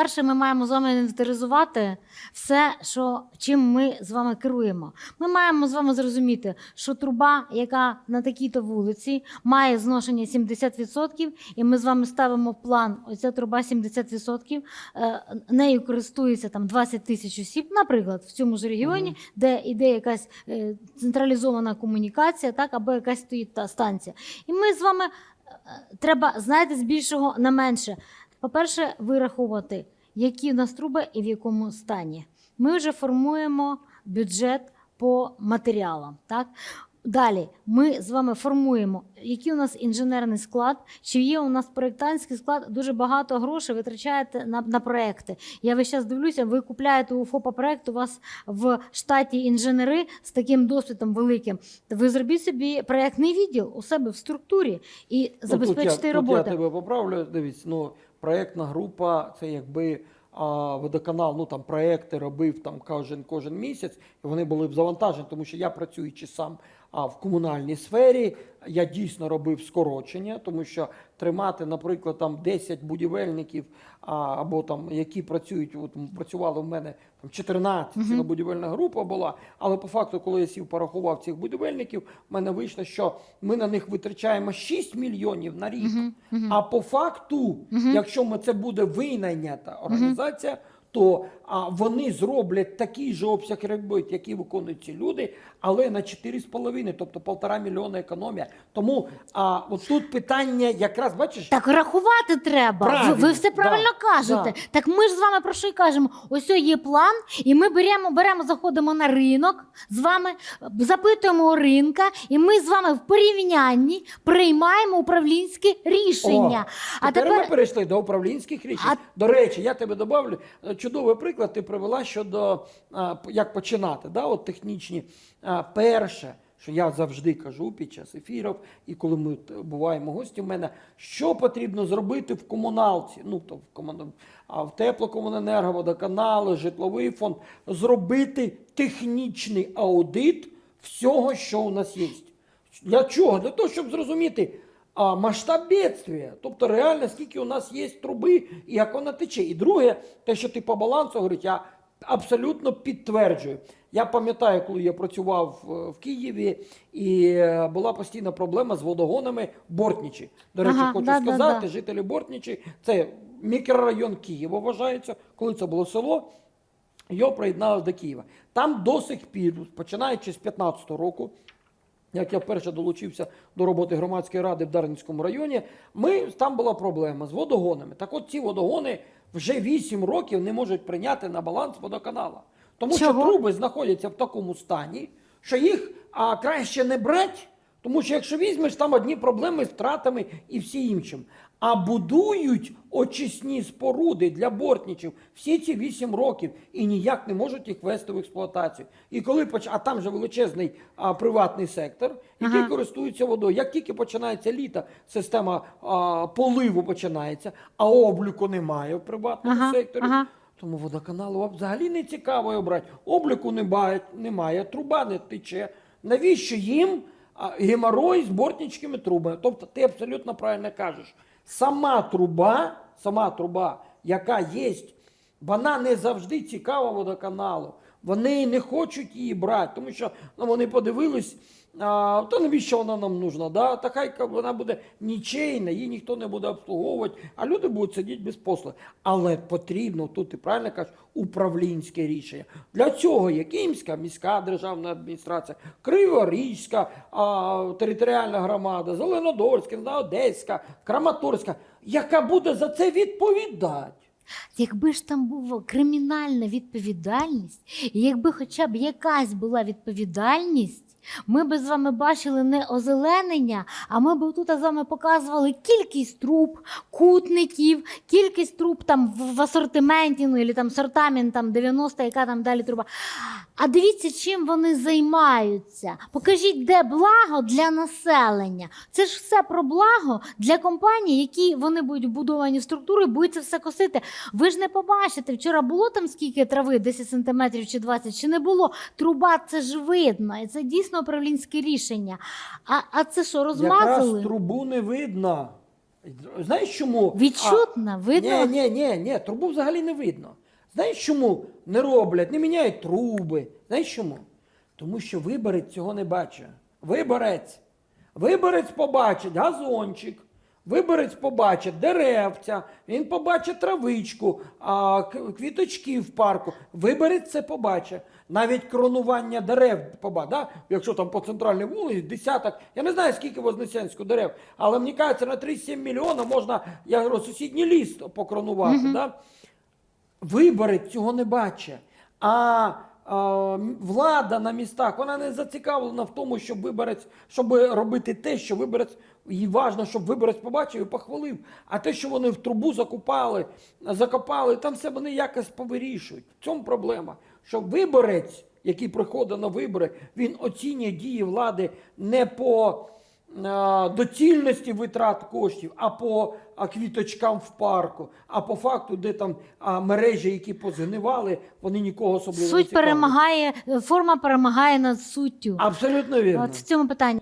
по-перше, ми маємо з вами інвентаризувати все, що, чим ми з вами керуємо. Ми маємо з вами зрозуміти, що труба, яка на такій-то вулиці, має зношення 70%, і ми з вами ставимо план, оця труба 70%, е, нею користується там 20 тисяч осіб, наприклад, в цьому ж регіоні, де йде якась е, централізована комунікація, так, або якась стоїть та станція. І ми з вами е, треба, знаєте, з більшого на менше. По-перше, вираховувати, які в нас труби і в якому стані. Ми вже формуємо бюджет по матеріалам. Так? Далі ми з вами формуємо, який у нас інженерний склад, чи є у нас проєктантський склад. Дуже багато грошей витрачаєте на, на проекти. Я весь час дивлюся, ви купляєте у ФОПа проект, у вас в штаті інженери з таким досвідом великим. Ви зробіть собі проєктний відділ у себе в структурі і Ну, забезпечте тут роботу. Я тебе поправлю. Дивіться, ну проєктна група це якби а, водоканал, ну там проекти робив там кожен кожен місяць, і вони були б завантажені, тому що я працюючи сам а, в комунальній сфері, я дійсно робив скорочення, тому що тримати, наприклад, там 10 будівельників або там які працюють, от працювали в мене там 14, ціла будівельна група була. Але по факту, коли я сів порахував цих будівельників, в мене вийшло, що ми на них витрачаємо 6 мільйонів на рік. А по факту, якщо ми це буде винайнята організація. То а, вони зроблять такий же обсяг робіт, який виконують ці люди, але на 4,5, тобто полтора мільйона економія. Тому а, от тут питання якраз бачиш, Так рахувати треба. Ви, Правильно, ви все правильно да, кажете. Так ми ж з вами про що й кажемо? Ось є план, і ми беремо, беремо, заходимо на ринок з вами, запитуємо у ринка, і ми з вами в порівнянні приймаємо управлінське рішення. О, а тепер, тепер ми перейшли до управлінських рішень. А- До речі, я тебе добавлю чудовий приклад. Ти привела щодо як починати. Да? От технічні. Перше, що я завжди кажу під час ефірів, і коли ми буваємо гості в мене, що потрібно зробити в комуналці, ну то в а в теплокомуненерго, водоканали, житловий фонд, зробити технічний аудит всього, що у нас є. Для чого? Для того, щоб зрозуміти масштаб бедствия, тобто реально, скільки у нас є труби і як вона тече. І друге, те, що ти по балансу говорить, я абсолютно підтверджую. Я пам'ятаю, коли я працював е, в Києві, і е, була постійна проблема з водогонами Бортнічі. До речі, Ага, хочу да, да, сказати, да. жителі Бортнічі, це мікрорайон Києва вважається, коли це було село. Його приєдналось до Києва. Там до сих пір, починаючи з 15 року, як я вперше долучився до роботи громадської ради в Дарницькому районі, ми, там була проблема з водогонами. Так от ці водогони вже 8 років не можуть прийняти на баланс водоканала. Тому що труби знаходяться в такому стані, що їх а, краще не брати, тому що якщо візьмеш, там одні проблеми з втратами і всі іншим. А будують очисні споруди для бортничів всі ці 8 років і ніяк не можуть їх вести в експлуатацію. І коли поч... а там же величезний а, приватний сектор, який Ага. користується водою. Як тільки починається літо, система а, поливу починається, а обліку немає в приватному Ага, секторі. ага. Тому водоканалу взагалі не цікаво його брати. Обліку немає, немає, труба не тече. Навіщо їм геморой з бортничними трубами? Тобто ти абсолютно правильно кажеш. Сама труба, сама труба, яка є, вона не завжди цікава водоканалу. Вони не хочуть її брати, тому що ну, вони подивились, а, то навіщо вона нам нужна? Да? Та хай вона буде нічейна, її ніхто не буде обслуговувати, а люди будуть сидіти без послуг. Але потрібно, тут ти правильно кажеш, управлінське рішення. Для цього є Київська міська державна адміністрація, Криворізька територіальна громада, Зеленодольська, Одеська, Краматорська, яка буде за це відповідати. Якби ж там була кримінальна відповідальність, якби хоча б якась була відповідальність, ми б з вами бачили не озеленення, а ми б тут з вами показували кількість труб, кутників, кількість труб там в, асортименті, ну і там сортамент там 90, яка там далі труба. А дивіться, чим вони займаються. Покажіть, де благо для населення. Це ж все про благо для компаній, які вони будуть вбудовані в структуру і будуть це все косити. Ви ж не побачите, вчора було там скільки трави, 10 сантиметрів чи 20, чи не було. Труба це ж видно, і це дійсно управлінське рішення. А, а це що, розмазали? Якраз трубу не видно. Знаєш чому? Відчутно, видно. Ні, ні, ні, ні, трубу взагалі не видно. Знаєш чому не роблять, не міняють труби? Знаєш чому? Тому що виборець цього не бачить. Виборець. Виборець побачить газончик, виборець побачить деревця, він побачить травичку, а, квіточки в парку. Виборець це побачить. Навіть кронування дерев побачить. Да? Якщо там по центральній вулиці десяток, я не знаю, скільки Вознесенську дерев, але мені кажеться, на 37 мільйонів можна, я говорю, сусідній ліс покронувати. Да? Виборець цього не бачить. А, влада на містах вона не зацікавлена в тому, щоб виборець, щоб робити те, що виборець їй важливо, щоб виборець побачив і похвалив. А те, що вони в трубу закупали, закопали, там все вони якось повирішують. В цьому проблема. Що виборець, який приходить на вибори, він оцінює дії влади не по доцільності витрат коштів, а по квіточкам в парку, а по факту, де там мережі, які позгнивали, вони нікого особливо не Суть цікавлять. перемагає, форма перемагає над суттю. Абсолютно вірно. От в цьому питанні.